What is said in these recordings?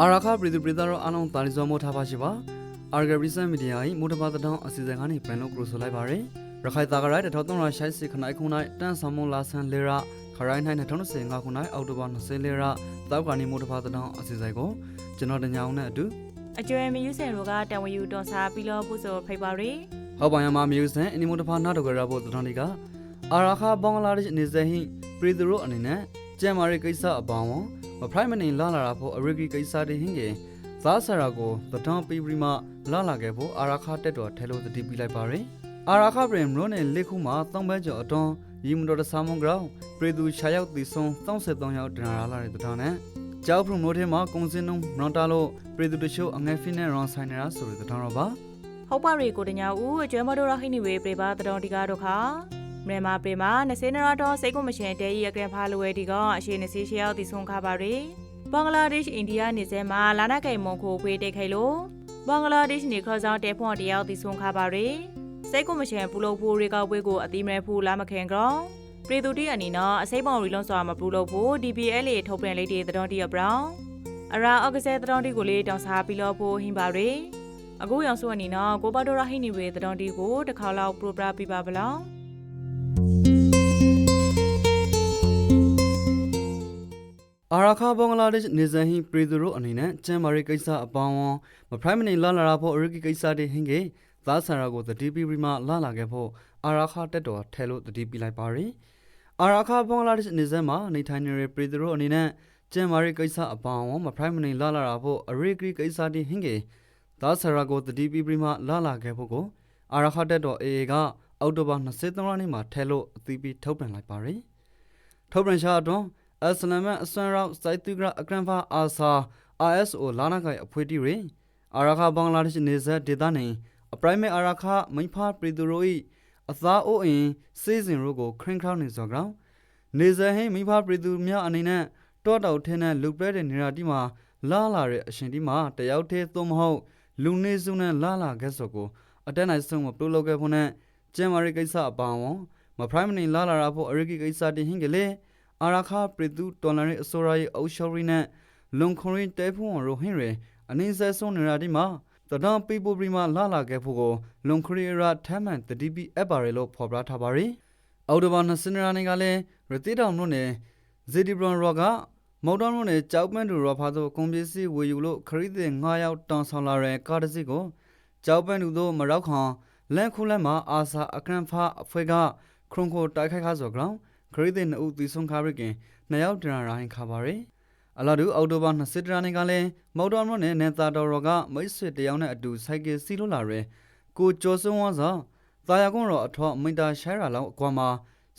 အာရခပြည်သူပြည်သားတို့အားလုံးတာလီဇောမို့ထားပါရှိပါအာဂရီဆန်မီဒီယာ၏မူတပါတောင်အစီအစဉ်ကနေပြန်လို့ကရိုဆိုလိုက်ပါရယ်ရခိုင်တာဂရိုက်1300ရှိုက်စီခနိုင်ခုနိုင်တန်ဆာမွန်လာဆန်လေရာခရိုင်းနိုင်2025ခုနိုင်အောက်တိုဘာ20လေရာတောက်ကနေမူတပါတောင်အစီအစဉ်ကိုကျွန်တော်တညာအောင်နဲ့အတူအကျွဲမယူစင်တို့ကတန်ဝယူတော်စားပြီးလို့ပုဆိုဖိတ်ပါရီဟောက်ပါယမမြူစန်အနီမူတပါနာတော့ကြရဖို့တတော်ဒီကအာရခဘင်္ဂလားဒေ့ရှ်နေဇဟိပြည်သူတို့အနေနဲ့ ကျမ်းမာရေးကိစ္စအပေါင်းဝမဖရိုက်မနေလာလာတာဖို့အရိကိကိစ္စတွေဟင်းကေဇာဆရာကိုတတော်ပီပရီမလာလာခဲ့ဖို့အာရခတက်တော်ထဲလို့တတိပြလိုက်ပါရယ်အာရခပြင်မလို့နဲ့လက်ခုမှာတောင်းပန်းကျော်အတွန်းရီမူတော်တဆာမွန်ဂရောင်းပြည်သူ6ယောက်တီဆုံး33ယောက်တနာလာတဲ့တတော်နဲ့ကျောက်ဖရုံမိုးထဲမှာကုံစင်းနှုံမွန်တာလို့ပြည်သူတချို့အငယ်ဖိနဲ့ရွန်ဆိုင်နေတာဆိုတဲ့တတော်တော့ပါဟုတ်ပါရီကိုတညာဦးအကျွဲမတော်ရဟိနေဝေပြေပါတတော်ဒီကားတို့ခါ မြန်မာပြေမှာ20နရတော်စိတ်ကိုမရှင်တဲကြီးအကရဖာလွယ်ဒီကအရှိနေစီရှရောက်တီဆုံးခါပါရီဘင်္ဂလားဒေ့ရှ်အိန္ဒိယနေစဲမှာလာနာကိန်မွန်ခိုခွေးတိတ်ခိုင်လို့ဘင်္ဂလားဒေ့ရှ်နေခေါ်ဆောင်တဲဖွန်တယောက်တီဆုံးခါပါရီစိတ်ကိုမရှင်ပူလို့ဖိုးရေကောက်ပွဲကိုအတိမဲဖူလာမခင်ကောင်ပြည်သူတိအနေနဲ့အစိပ်ပေါင်ရီလွန်စွာမပူလို့ဖို့ DPL လေထုတ်ပြန်လေးတဲ့တတော်တီရပရောင်အရာအော့ကဆဲတတော်တီကိုလေးတောင်းစားပြီးလို့ဖို့ဟင်ပါရီအခုရောင်စုအနေနဲ့ကိုပါတိုရာဟိနေဝေတတော်တီကိုတစ်ခါလောက်ပရိုပရာပြပါဗလား အာရခဘင်္ဂလားဒေ့ရှ်နေဇန်ဟိပြည်သူတို့အနေနဲ့ကျမ်းမာရေးကိစ္စအပေါင်းဝန်းမဖရိုက်မနေလာလာဖို့အရိကိကိစ္စတွေဟင်းကေသာဆရာကိုတတိပိပိမလာလာခဲ့ဖို့အာရခတက်တော်ထဲလို့တတိပိလိုက်ပါရယ်အာရခဘင်္ဂလားဒေ့ရှ်နေဇန်မှာနေထိုင်နေတဲ့ပြည်သူတို့အနေနဲ့ကျမ်းမာရေးကိစ္စအပေါင်းဝန်းမဖရိုက်မနေလာလာဖို့အရိကိကိစ္စတွေဟင်းကေသာဆရာကိုတတိပိပိမလာလာခဲ့ဖို့ကိုအာရခတက်တော်အေအေကအောက်တိုဘာ23ရက်နေ့မှာထဲလို့အသီးပြီးထုတ်ပြန်လိုက်ပါရယ်ထုတ်ပြန်ရှာအတွန်း အစလမန်အစွမ်းရောက်စိုက်တူဂရအကရန်ဖာအာဆာ RSO လာနာကိုင်အဖွေတီရီအာရခဘင်္ဂလားဒေ့ရှ်နေဇက်ဒေသနေအပရိုင်မဲအာရခမိဖာပရီသူရိုဤအသာအိုအင်စေးစင်ရိုကိုခရင်ခေါနေစောကောင်နေဇက်ဟင်းမိဖာပရီသူများအနေနဲ့တောတောက်ထင်းတဲ့လူပရဲတဲ့နေရာတိမှာလာလာတဲ့အရှင်တိမှာတယောက်တည်းသို့မဟုတ်လူနေစုနဲ့လာလာခဲ့စောကိုအတက်နိုင်ဆုံးမပလူလောက်ခဲ့ဖို့နဲ့ကျမ်းမာရေးကိစ္စအပောင်းဝမဖရိုင်မနေလာလာရဖို့အရိကိကိစ္စတင်ဟင်းကလေး အာရခပြည်သူတော်လန်ရေးအစိုးရရဲ့အုပ်ချုပ်ရေးနဲ့လုံခွန်ရင်တဲဖုံရိုဟင်ရအနည်းဆက်ဆုံးနေရာဒီမှာတဒံပီပိုပရီမာလာလာခဲ့ဖို့ကိုလုံခရီရာထမ်းမှန်တတိပီအပ်ပါရလို့ဖော်ပြထားပါရီအော်တိုဘာ20ရာနေကလည်းရတိတောင်တို့နဲ့ဇီဒီဘရွန်ရောကမော်တော်တို့နဲ့ကြောက်ပန်းတူရောဖာသို့ကွန်ပစ္စည်းဝေယူလို့ခရီးသည်9ယောက်တောင်ဆောင်လာတဲ့ကားတစ်စီးကိုကြောက်ပန်းတူတို့မရောက်ခွန်လန်ခုလက်မှာအာစာအကန်ဖာအဖွဲ့ကခရုံကိုတိုက်ခိုက်ခါဆိုကြောင်း ခရီးသည်နှစ်ဦးတီဆုံခါရကင်နှစ်ယောက်တရာရိုင်းခါပါရယ်အလာဒူအော်တိုဘာ20တရာနေကလည်းမော်တော်မနဲ့နေသာတော်ရောကမိတ်ဆွေတယောက်နဲ့အတူစိုက်ကယ်စီးလို့လာရယ်ကိုကျော်စုံဝါစာတာယာကွန်ရောအထောက်မင်တာရှိုင်းရာလောက်အကွာမှာ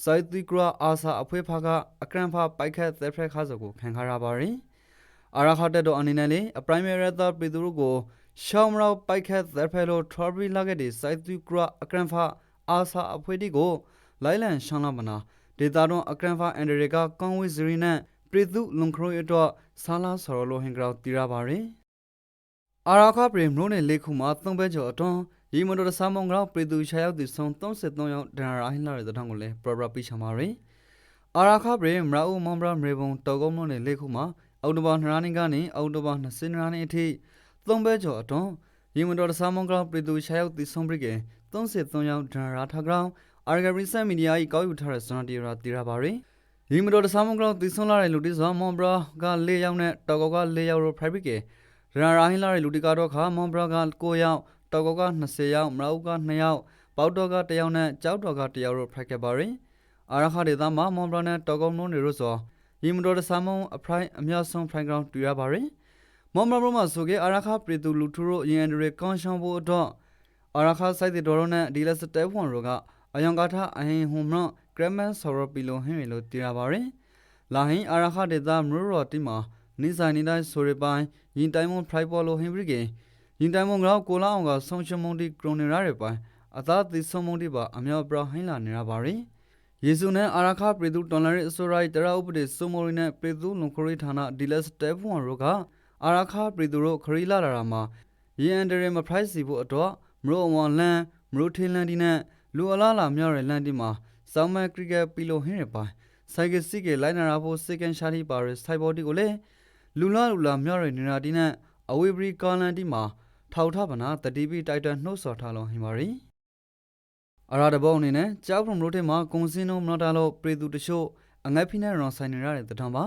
စိုက်တီဂရာအာစာအဖွဲဖာကအကရန်ဖာပိုက်ခက်သက်ဖရက်ခါစကိုခံခါရပါရယ်အာရခတ်တော်အနေနဲ့လေအပရိုင်မရီသာပြည်သူတို့ကိုရှောင်းမရောပိုက်ခက်သက်ဖရက်လို့ထရဘီလာခဲ့တဲ့စိုက်တီဂရာအကရန်ဖာအာစာအဖွဲတီကိုလိုင်းလန်ရှောင်းလာမနာ ဒေတာတွန်အကရန်ဖာအန်ဒရီကကွန်ဝီဇရီနဲ့ပြည်သူလုံခရိုရတော့ဆာလာဆော်လိုဟင်ဂရောတီရပါရယ်အာရာခပရီမရိုးနဲ့လေခုမှာသုံးပဲကျော်အတွန်းရီမွန်တော်ဆာမွန်ဂရောပြည်သူ6ယောက်တီဆုံး33ယောက်ဒန်ရာဟင်လာတဲ့တောင်းကိုလည်းပရပရပိချမှာရယ်အာရာခပရီမရာဦးမွန်ဘရာမရေဘုံတော်ကုန်းလုံးနဲ့လေခုမှာအော်တိုဘာ2ရက်နေ့ကနေအော်တိုဘာ20ရက်နေ့အထိသုံးပဲကျော်အတွန်းရီမွန်တော်ဆာမွန်ဂရောပြည်သူ6ယောက်တီဆုံးပြီးက33ယောက်ဒန်ရာထားကြောင်း အာဂရီဆန်မီဒီယာကြီးကောက်ယူထားတဲ့စွမ်းတီရာတီရာပါရီဒီမတော်တဆာမုံကလောက်တီဆွန်လာတဲ့လူတီစွာမွန်ဘရာက၄ယောက်နဲ့တော်ကောက၄ယောက်ရော private ကေရာရာဟင်းလာတဲ့လူတီကတော့ခါမွန်ဘရာက9ယောက်တော်ကောက20ယောက်မရာဦးက2ယောက်ပေါတော်က1ယောက်နဲ့ကြောက်တော်က1ယောက်ရော private ပါရီအာရခဒေသမမွန်ဘရာနဲ့တော်ကောနုံးနေလို့ဆိုဒီမတော်တဆာမုံအဖရိုင်အများဆုံး prime ground တူရပါရီမွန်ဘရာဘရမဆိုကေအာရခပြည်သူလူထူရိုအရင်တွေကွန်ရှောင်းဖို့တော့အာရခစိုက်တဲ့တော်ရောနဲ့ဒီလက်စတဲဖွန်ရောက အယံကာထအဟင်ဟွန်မနဂရမန်ဆော်ရပီလိုဟင်းရီလိုတည်ရပါရင်လာဟင်အာရခဒေတာမရရောတိမာနိဆိုင်နေတိုင်းဆိုရပိုင်းရင်တိုင်မွန်ဖရိုက်ပေါ်လိုဟင်ဘရီကေရင်တိုင်မွန်ကတော့ကိုလာအောင်ကဆုံချမုန်တီကရိုနေရတဲ့ပိုင်းအသာသီဆုံမုန်တီပါအမြောက်ပရဟင်းလာနေရပါရင်ယေစုနဲ့အာရခပြည်သူတော်လန်ရေးအစိုးရတရာဥပဒေစုမိုရီနဲ့ပြည်သူလုံခရီဌာနဒီလက်စတဲဖွန်ရောကအာရခပြည်သူတို့ခရီလာလာတာမှာရန်ဒရမဖရိုက်စီဖို့အတွက်မရိုဝန်လန်မရိုထင်းလန်ဒီနဲ့ လူအလားလာမြောက်တဲ့လန်တီမှာစောင်းမန်ခရီကက်ပီလိုဟင်းရပိုင်းဆိုင်ကစီကလိုက်နာရာဖို့စကန်ရှာတီပါရစ်စိုက်ဘော်တီကိုလည်းလူလာလူလာမြော့ရနေတာဒီနဲ့အဝေဘရီကာလန်တီမှာထောက်ထပနာတတိပိတိုက်တနှုတ်ဆော်ထားလုံးဟင်ပါရီအရာတဘောအနေနဲ့ကြောက်ဖုံလို့တဲ့မှာကုံစင်းလုံးမနော်တာလို့ပြည်သူတချို့အငတ်ဖိနဲ့ရွန်ဆိုင်နေရတဲ့တထောင်ပါ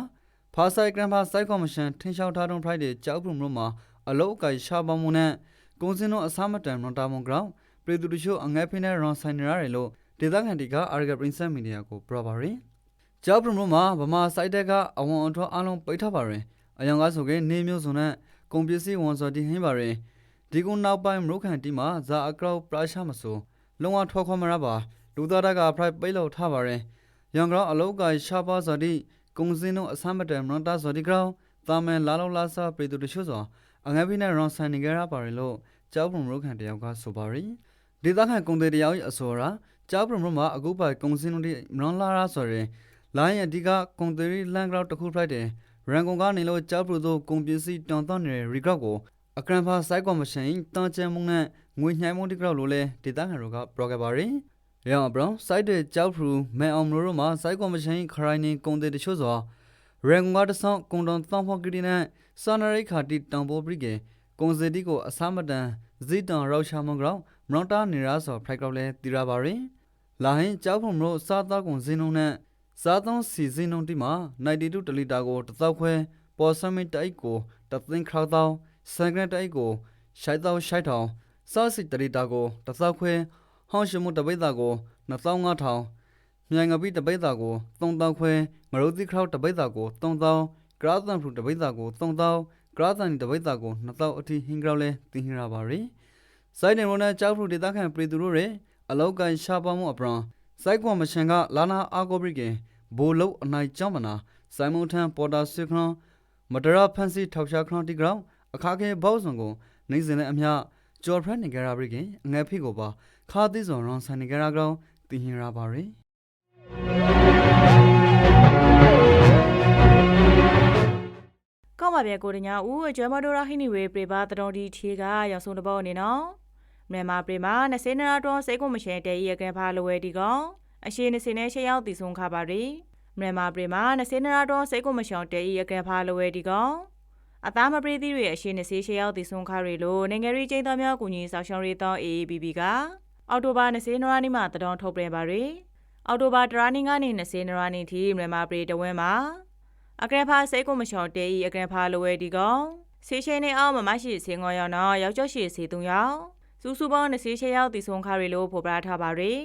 ဖာဆိုင်ဂရန်ဖာစိုက်ကော်မရှင်ထင်လျှောက်ထားတုံးဖရိုက်တဲ့ကြောက်ဖုံလို့မှာအလုတ်အကင်ရှာပါမှုနဲ့ကုံစင်းလုံးအစားမတန်မနော်တာမွန်ဂရောင်း ပြည်သူတချို့အငတ်ဖိနဲ့ရွန်ဆိုင်နေရတယ်လို့ဒေသခံတီကအာရဂပရင်းဆက်မီဒီယာကိုပြောပါရီကြောက်ဖုံလို့မှာဗမာစိုက်တက်ကအဝန်အထွန်းအလုံးပိတ်ထားပါရင်အယောင်ကားဆိုကနေမျိုးစုံနဲ့ကုန်ပစ္စည်းဝန်စော်တီဟင်းပါရင်ဒီကုနောက်ပိုင်းမရုခန်တီမှာဇာအကောက်ပရာရှာမဆိုလုံးဝထွက်ခွန်မရပါလူသားတကဖရိုက်ပိတ်လို့ထားပါရင်ရန်ကောင်အလောက်ကရှာပါစော်တီကုံစင်းတို့အဆမ်းမတန်မွန်တာစော်တီကောင်တာမန်လာလောက်လာစာပြည်သူတချို့စွာအငယ်ဖိနဲ့ရွန်ဆန်နေကြရပါရလို့ကြောက်ဖုံမရုခန်တယောက်ကဆိုပါရီ ဒေသခံကုန်တဲ့တယောက်ရဲ့အစောရာကြောက်ဖုံမရုမှာအခုပိုင်ကုံစင်းတို့ဒီမွန်လာရာဆိုရင်လိုင်းအဒီကကုန်တဲ့လန်ဂရောက်တစ်ခုဖလိုက်တယ်ရန်ကုန်ကနေလို့ကြောက်ပလူတို့ကုန်ပစ္စည်းတောင်တောင်းနေတဲ့ရီဂရက်ကိုအကရန်ဖာစိုက်ကော်မရှင်တန်ချဲမှုနဲ့ငွေညှိုင်းမှုတိကောက်လို့လဲဒေသခံတို့ကပြောခဲ့ပါရယ်။ရောင်ဘရောင်စိုက်တဲ့ကြောက်ဖရူမဲအောင်မလို့တို့မှာစိုက်ကော်မရှင်ခရိုင်နေကုန်တဲ့တချို့စွာရန်ကုန်ကတဆောင်းကုန်တောင်တောင်းဖို့ကတိနဲ့စာနရိခါတီတောင်ပေါ်ပရိကေကုန်စည်တီကိုအစားမတန်ဇီတောင်ရောက်ရှာမကြောင် မနောင်တာနေရဆိုဖရိုက်ကောက်လဲတီရပါရယ်။လာဟင်ကြောက်ဖုံမလို့စားသားကုန်စင်းလုံးနဲ့စားသုံးစီစင်းလုံးတိမှာ92တလီတာကိုတစ်သောက်ခွဲပေါ်ဆမင်တိုက်ကိုတသိန်းခရောက်သောစံဂရန်တိုက်ကိုရှိုက်သောရှိုက်ထောင်စားစီတလီတာကိုတစ်သောက်ခွဲဟောင်းရှိမှုတပိတ်တာကို2500မြိုင်ငပိတပိတ်တာကို3000ခွဲငရုတ်တိခရောက်တပိတ်တာကို3000ဂရာသန်ဖရူတပိတ်တာကို3000ဂရာသန်တပိတ်တာကို2000အထိဟင်ဂရောက်လဲတင်ဟင်ရပါရီ စိုင်းနေရောနဲ့ကြောက်ဖရူဒေတာခန့်ပြည်သူတို့ရဲ့အလောက်ကန်ရှာပါမှုအပရန်စိုက်ကွန်မရှင်ကလာနာအာကိုပရိကေဘိုလုတ်အနိုင်ကြောင်းမနာစိုင်မုန်ထန်ပေါ်တာဆွေခရန်မဒရာဖန်စီထောက်ရှာခရန်တီဂရောင်းအခါကေဘောက်စုံကိုနေစဉ်နဲ့အမျှကျော်ဖရန်နေကြရပြီကအငယ်ဖိကိုပါခါသီးစုံရွန်ဆိုင်နေကြရကောင်တင်ဟင်ရပါရီကောင်းပါဗျာကိုတညာဦးအကျွမ်းမတော်ရဟိနေဝေပြပါတတော်ဒီထီကရောက်ဆုံးတဘောအနေနော် မြန်မာပြည်မှာ20နာတော်စိတ်ကိုမရှဲတဲ့ရကန်ဖာလိုဝဲဒီကောင်အရှိ20နဲ့ရှေ့ရောက်တည်ဆုံးခပါရီမြန်မာပြည်မှာ20နာတော်စိတ်ကိုမရှောင်တဲ့ရကန်ဖာလိုဝဲဒီကောင်အသားမပရိသီတွေအရှိ20ရှေ့ရောက်တည်ဆုံးခရီလို့နိုင်ငံရေးကျင်းသားများကူညီဆောင်ရှောက်ရေးသော AABB ကအော်တိုဘာ20နွားနေ့မှာတတော်ထုတ်ပြန်ပါရီအော်တိုဘာတရာနေ့ကနေ20နွားနေ့ထိမြန်မာပြည်တဝင်းမှာအကရဖာစိတ်ကိုမလျှော်တဲဤအကရဖာလိုဝဲဒီကောင်ဆေးရှိနေအောင်မမရှိဆေးငေါရောက်တော့ယောက်ျော့ရှိဆေးသုံးယောက် စူးစူးပေါင်း20ရှေရောက်တီဆုံခါရီလို့ဖော်ပြထားပါရယ်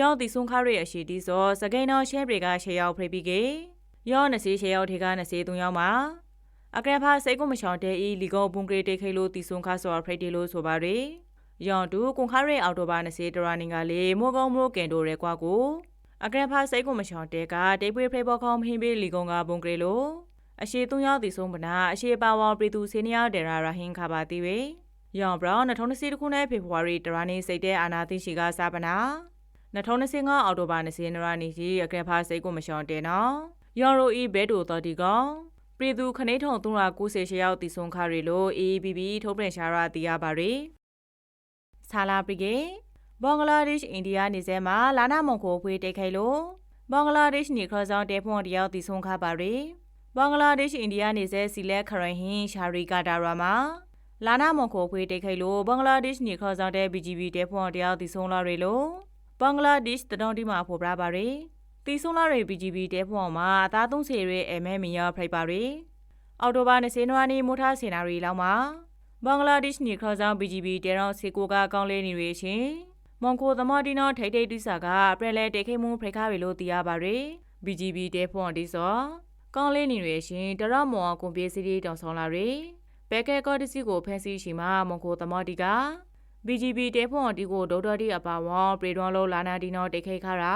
ရောက်တီဆုံခါရီအရှိတီစောစကိန်တော်ရှဲတွေကရှေရောက်ဖိပြီးကေရောက်20ရှေရောက်ထေက20သုံးယောက်မှာအကရဖာစိတ်ကိုမလျှော်တဲဤလီကောဘုံဂရေတေခိလို့တီဆုံခါဆောဖိတီလို့ဆိုပါရယ်ယောင်တူကွန်ခါရီအော်တိုဘာ20တရာနင်ကလေမောကောင်းမိုးကင်တိုရဲကွာကိုအကရဖာစိတ်ကိုမလျှော်တဲကတိတ်ပွေဖေဘောခေါင်းဟင်းပေးလီကုံကဘုံကလေးလို့အရှိသုံးယောက်တည်ဆုံးပနာအရှိပါဝါပြည်သူစီနီယာဒေရာရာဟင်ခါပါတီဝေ ယောင်ဘရောင်း2020ခုနှစ်ဖေဖော်ဝါရီတရာနေစိတ်တဲ့အာနာသိရှိကစားပနာ2025အောက်တိုဘာ20နရာနေကြီးအကရဖာစိတ်ကိုမလျှော်တဲနော်ယောင်ရိုဤဘဲတိုတော်တီကောင်ပြည်သူခနေထုံ390ရောက်တည်ဆုံးခါရီလို့ AABB ထုတ်ပြန်ရှာရတီးရပါရယ်ဆာလာပရီကေဘင်္ဂလားဒေ့ရှ်အိန္ဒိယနေစဲမှာလာနာမွန်ကိုဖွေးတိတ်ခိုင်လို့ဘင်္ဂလားဒေ့ရှ်နေခရဆောင်တဲဖွန်တယောက်တည်ဆုံးခါပါရယ်ဘင်္ဂလားဒေ့ရှ်အိန္ဒိယနေစဲစီလက်ခရိုင်ဟင်ရှာရီကာတာရာမှာ လာနာမွန်ကိုဖွေးတိတ်ခိုင်လို့ဘင်္ဂလားဒေ့ရှ်နေခရဆောင်တဲ BGB တဲဖွန်တယောက်တည်ဆုံးလာရယ်လို့ဘင်္ဂလားဒေ့ရှ်တတော်ဒီမှာဖော်ပြပါရယ်တီဆုံးလာရယ် BGB တဲဖွန်မှာအသားသုံးစီရဲအမဲမီယာဖရိုက်ပါရယ်အော်တိုဘာ20နွားနေ့မိုထားစင်နာရီလောက်မှာဘင်္ဂလားဒေ့ရှ်နေခရဆောင် BGB တဲရောစီကိုကကောင်းလေးနေရရှင်မွန်ကိုသမတီနောထိတ်ထိတ်တိစာကပရလဲတေခိမှုဖရိခါရီလို့သိရပါရယ် BGB တဲဖွန်ဒီစောကောင်းလေးနေရရှင်တရမောကွန်ပြေးစီတီတောင်ဆောင်လာရယ် ဘဲကဲကော့တစီကိုဖန်စီရှိမှာမွန်ကိုသမတီက BGB တဲဖွန်ဒီကိုဒေါက်တာတီအပါဝေါပရေဒွန်လောလာနာဒီနောတေခိခါရာ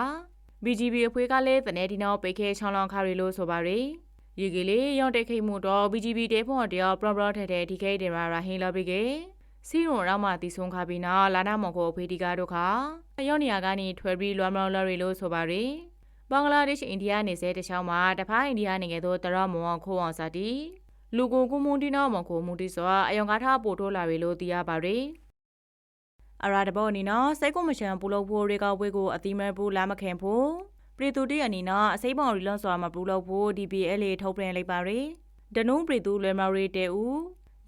BGB အဖွေးကလည်းတနေဒီနောပိခဲချောင်းလောင်ခါရီလို့ဆိုပါရယ်ရေကလေးရောင်းတိတ်ခိမှုတော့ BGB တဲဖွန်တယောပရပရထဲထဲဒီခဲတင်ရာရာဟင်းလာပြီကေစီရွန်ရောက်မှတီဆုံခါပြီးနာလာနာမော်ကိုဖေဒီကာတို့ခါအယောနေယာကနေထွယ်ပြီးလွမ်းမောင်းလော်ရီလို့ဆိုပါရယ်ဘင်္ဂလားဒေ့ရှ်အိန္ဒိယနေစဲတခြားမှာတဖားအိန္ဒိယနိုင်ငံသို့တရမောင်ခိုးအောင်စာတီ လူကိုကုမွန်တီနောမောင်ကိုမူတီစွာအယောင်ကားထားပို့ထိုးလာပြီလို့သိရပါရယ်အရာတဘောအနေနော်စိတ်ကိုမချန်ပူလို့ဖို့ရေကောက်ဝေးကိုအတိမပူလာမခင်ဖို့ပြည်သူတရအနေနော်အစိမ့်မော်ရီလွန်စွာမပူလို့ဖို့ DPL ထုတ်ပြန်လိုက်ပါရယ်ဒနုံပရီသူလွယ်မာရီတဲဦး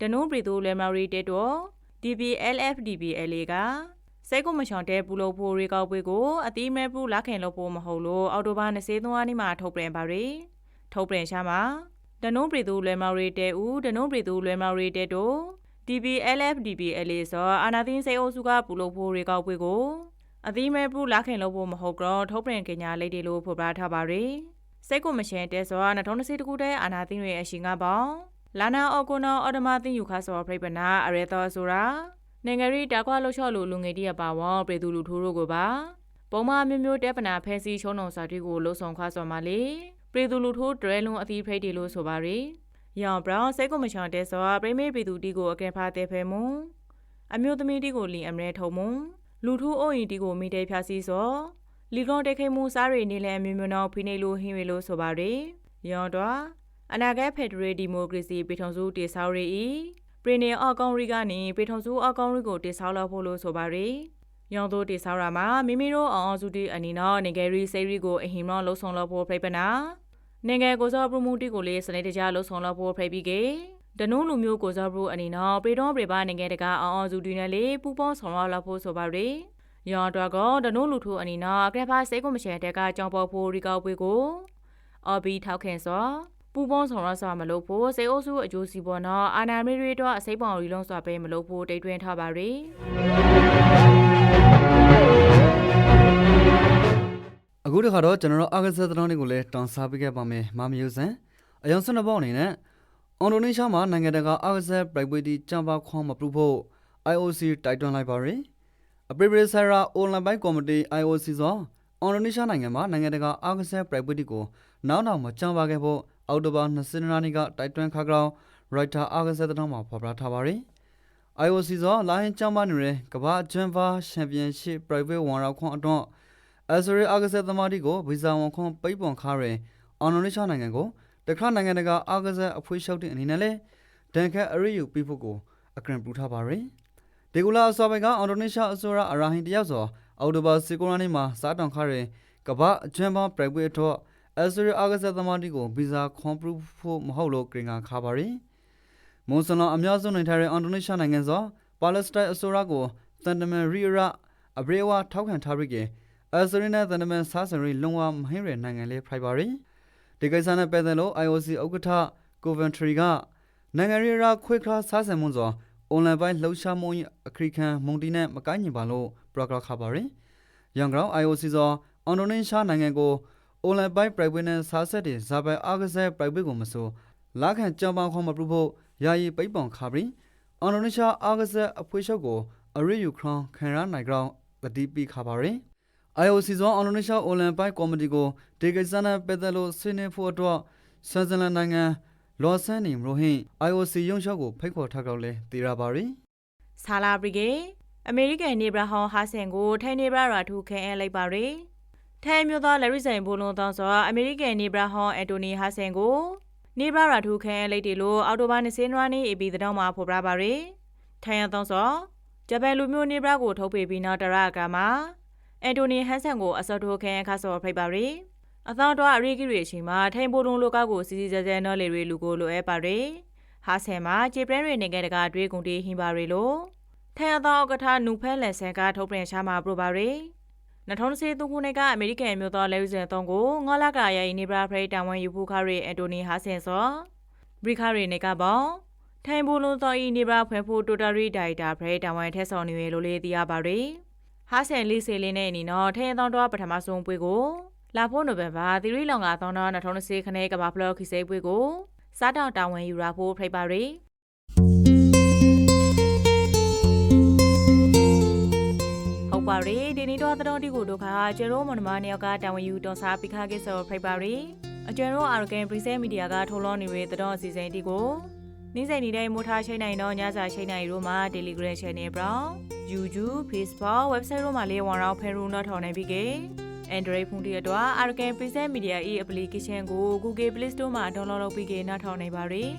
ဒနုံပရီသူလွယ်မာရီတဲတော့ DPLFDPLA ကစိတ်ကိုမချောင်တဲ့ပူလို့ဖို့ရေကောက်ပွဲကိုအတိမဲပူလက်ခင်လို့ဖို့မဟုတ်လို့အော်တိုဘာ23ရက်နေ့မှာထုတ်ပြန်ပါရယ်ထုတ်ပြန်ရှာမှာ ဒနုံပရီသူလွယ်မာရီတဲဦးဒနုံပရီသူလွယ်မာရီတဲတော့ DPLFDPLA ဆိုအာနာသိန်းစိတ်အုပ်စုကပူလို့ဖို့ရေကောက်ပွဲကိုအတိမဲပူလက်ခင်လို့ဖို့မဟုတ်တော့ထုတ်ပြန်ကြညာလေးတွေလို့ဖော်ပြထားပါရယ်စိတ်ကိုမရှင်တဲ့ဆို2020ခုတည်းအာနာသိန်းရဲ့အရှင်ကပေါင်းလာနာအော်ကိုနောအော်ဒမာတင်ယူခါဆောဖိပနာအရဲတော်ဆိုတာနိုင်ငံရီတာကွာလှချော့လူလူငယ်တရပါဝေါပြည်သူလူထိုးတို့ကိုပါပုံမမျိုးမျိုးတက်ပနာဖဲစီချုံးုံစာတွေကိုလှုံဆောင်ခါဆော်မာလေ ပြည်သူလူထိုးဒရဲလုံးအသီးဖိတ်တယ်လို့ဆိုပါရယ်ရောင်ဘရောင်းစိတ်ကိုမချောင်တဲ့ဆိုပရိမေပြည်သူတီကိုအကဲဖားတဲ့ဖဲမွန်အမျိုးသမီးတီကိုလီအမရဲထုံမွန်လူထိုးအိုရင်တီကိုမိတဲ့ဖြာစီစောလီကွန်တက်ခိမှုစားရီနေလဲအမျိုးမျိုးနောက်ဖိနေလို့ဟင်းရီလို့ဆိုပါရယ်ရောင်တော့အနာဂတ်ဖက်ဒရယ်ဒီမိုကရေစီပြည်ထောင်စုတည်ဆောက်ရေးဤပရီနေအောက်ကောင်ရီကနေပြည်ထောင်စုအောက်ကောင်ရီကိုတည်ဆောက်လောက်ဖို့လို့ဆိုပါရယ်ရောင်တို့တည်ဆောက်ရမှာမိမိတို့အောင်အောင်စုတီအနီနော်နေဂယ်ရီစိရီကိုအဟိမောလှုံဆောင်လောက်ဖို့ဖိပနာ နေငယ်ကိုစောပရမူတီကိုလေးစနေတကြလှုံဆောင်လောက်ဖို့ဖိပြီးကေဒနုလူမျိုးကိုစောပရအနီနော်ပြည်တော်ပြည်ပါနေငယ်တကအောင်အောင်စုတီနဲ့လေးပူပေါင်းဆောင်လောက်ဖို့ဆိုပါရယ်ရောင်တော့ကဒနုလူထိုအနီနော်အကဲဖာစိတ်ကိုမရှယ်တဲ့ကကြောင်ပေါ်ဖို့ရီကောက်ပွေကိုအော်ဘီထောက်ခင်စောပူပေါင်းဆောင်ရစွာမလုပ်ဖို့စေအုပ်စုအကျိုးစီးပွားနော်အာနာမီရီတော့အစိပ်ပေါင်ရီလုံးစွာပဲမလုပ်ဖို့တိတ်တွင်းထားပါရယ် အခုတခါတော့ကျွန်တော်တို့အာဂဆက်သတင်းတွေကိုလည်းတောင်းစားပေးခဲ့ပါမယ်မမယုစံအယောင်စနဘောအနေနဲ့အင်ဒိုနီးရှားမှာနိုင်ငံတကာအာဂဆက်ပြိုင်ပွဲတီကျင်းပခွင့်မပြုဖို့ IOC တိုက်တွန်းလိုက်ပါရယ်အပရိပရိဆရာအွန်လိုင်းဘိုင်းကော်မတီ IOC ဆိုအင်ဒိုနီးရှားနိုင်ငံမှာနိုင်ငံတကာအာဂဆက်ပြိုင်ပွဲတီကိုနောက်နောက်မကျင်းပခဲ့ဖို့အောက်တိုဘာ20ရက်နေ့ကတိုက်တွန်းခါကြောင်း Writer အာဂဆက်သတင်းမှာဖော်ပြထားပါရယ် IOC ဆိုလိုင်းကျင်းပနေတဲ့ကမ္ဘာ့ဂျမ်ဘာချန်ပီယံရှစ် private ဝန်ရောက်ခွင့်အတွက် အစရီအာဂဆက်သမားတီကိုဗီဇာဝန်ခွန်ပိတ်ပွန်ခါရယ်အင်ဒိုနီးရှားနိုင်ငံကိုတခါနိုင်ငံတကာအာဂဆက်အဖွဲ့ရှောက်တဲ့အနေနဲ့လဲဒန်ခတ်အရိယူပြဖို့ကိုအကရန်ပူထားပါရယ်ဒီကူလာအစောပိုင်းကအင်ဒိုနီးရှားအစိုးရအရာဟင်တယောက်ဆိုအော်တိုဘာစီကိုလာနေ့မှာစားတောင်ခါရယ်ကမ္ဘာအကျွမ်းပေါင်းပြိုင်ပွဲအထော့အစရီအာဂဆက်သမားတီကိုဗီဇာခွန်ပရူဖို့မဟုတ်လို့ကရင်ကခါပါရယ်မွန်စလွန်အများဆုံးနေထိုင်တဲ့အင်ဒိုနီးရှားနိုင်ငံဆိုပါလက်စတိုင်းအစိုးရကိုသန်တမန်ရီရာအဘရေဝါထောက်ခံထားပြီးက အစရင်းနဲ့သန္တမန်စားစရီလုံဝမဟင်းရနိုင်ငံလေးဖိုက်ပါရီဒီကိစ္စနဲ့ပတ်သက်လို့ IOC ဥက္ကဋ္ဌ Coventry ကနိုင်ငံရေးရာခွေခါစားစံမှုစွာအွန်လိုင်းပိုင်းလှုပ်ရှားမှုအခရိခံမုန်တီနဲ့မကိုင်းညီပါလို့ပရဂရခပါရီရန်ကောင် IOC ဆိုအင်ဒိုနီးရှားနိုင်ငံကိုအွန်လိုင်းပိုင်း private နဲ့စားဆက်တွေဇာပိုင်အာဂဆက် private ကိုမဆိုလာခံကြံပန်းခွန်မပြုဖို့ယာယီပိတ်ပောင်ခါပြီးအင်ဒိုနီးရှားအာဂဆက်အဖွဲ့ချုပ်ကိုအရိယူခရန်ခံရနိုင်ကြောင်းတတိပိခါပါရီ IOC ဇွန်အင်ဒိုနီးရှားအိုလံပိုက်ကော်မတီကိုဒေဂိဆန်နဲ့ပတ်သက်လို့ဆွေးနွေးဖို့အတွက်ဆွစ်ဇာလန်နိုင်ငံလော်ဆန်နီမရိုဟင် IOC ရုံးချုပ်ကိုဖိတ်ခေါ်ထားကြောင်းလဲသိရပါရီဆာလာဘရီဂေအမေရိကန်နေဘရာဟောင်ဟာဆန်ကိုထိုင်းနေဘရာရာထူခဲအလိုက်ပါရယ်ထိုင်းမျိုးသားလက်ရီဆိုင်ဘူလုံးတောင်းစွာအမေရိကန်နေဘရာဟောင်အန်တိုနီဟာဆန်ကိုနေဘရာရာထူခဲအလိုက်တယ်လို့အော်တိုဘာ20ရက်နေ့ AB သတင်းမှာဖော်ပြပါရယ်ထိုင်းရတောင်းစွာဂျပန်လူမျိုးနေဘရာကိုထုတ်ပေးပြီးနောက်တရကမှာ အန်တိုနီဟန်ဆန်ကိုအစောထိုခဲအခါစောဖိတ်ပါရယ်အသောတော်အရိကိရီအချိန်မှာထိုင်းဘူလုံးလောကကိုစီစီစဲစဲနော်လေရီလူကိုလိုအပ်ပါရယ်ဟာဆန်မှာဂျေပရန်ရီနိုင်ငံတကာတွေးကုန်တီဟင်ပါရယ်လို့ထိုင်အသောကထာနူဖဲလက်ဆန်ကထုတ်ပြန်ရှာမှာပရိုပါရီ2023ခုနှစ်ကအမေရိကန်မျိုးသားလဲရီဆန်3ကိုငေါလာကရဲ့နေဘရာဖရိတန်ဝန်ယူဖူခရီအန်တိုနီဟာဆင်စောဘရီခရီနေကပေါ့ထိုင်ဘူလွန်သောဤနေဘရာဖွယ်ဖို့တိုတာရီဒိုင်တာဖရိတန်ဝန်ထက်ဆောင်နေရလို့လေးသိရပါရီ ဟာဆန်လေးစေလေးနဲ့အနီနော်ထိုင်အသောတော့ပထမဆုံးပွဲကိုလာဖို့နိုဝင်ဘာသီရီလောင်ကသောတော့2020ခနဲ့ကဘာဖလော့ခိစေးပွဲကိုစားတောင်တာဝန်ယူရာဖို့ဖိတ်ပါရီဟုတ်ပါရီဒီနေ့တော့သတော်တီကိုတို့ခါကျရိုးမွန်မနယောက်ကတာဝန်ယူတော်စားပိခါကိစောဖိတ်ပါရီအကျဉ်းတို့အာရကန်ပရိစဲမီဒီယာကထုတ်လွှင့်နေတဲ့သတော်အစီအစဉ်တီကိုနေ့စဉ်နေ့တိုင်းမိုးထားရှိနိုင်တော့ညစာရှိနိုင်တို့မှာ Telegram Channel ပြောင်း YouTube Facebook website တို့မှာလေးဝန်ရောက်ဖဲရူနော်ထော်နိုင်ပြီကေ Android ဖုန်းတွေအတွက် Arcan Present Media e application ကို Google Play Store မှာ download လုပ်ပြီးကေနောက်ထောင်နိုင်ပါရယ်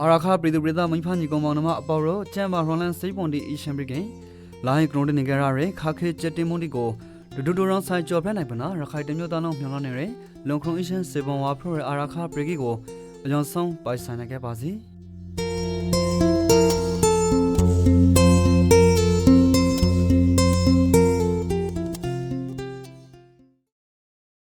အာရခပရိသူပရိသမိဖာညီကောင်မောင်နှမအပေါ်တော့ကျမ်းမာဟွန်လန်စိတ်ပွန်တီအီရှန်ပရိကိလိုင်းကရိုဒနေကြရရဲခါခဲချက်တင်မွန်တီကိုဒူဒူဒူရောင်းဆိုင်ကျော်ဖက်နိုင်ပနာရခိုင်တမျိုးသားလုံးမျောလနေရဲလုံခရုံအီရှန်စေဘွန်ဝါဖရိုရဲအာရခပရိကိကိုအယွန်ဆုံးပိုင်ဆိုင်နိုင်ခဲ့ပါစေ။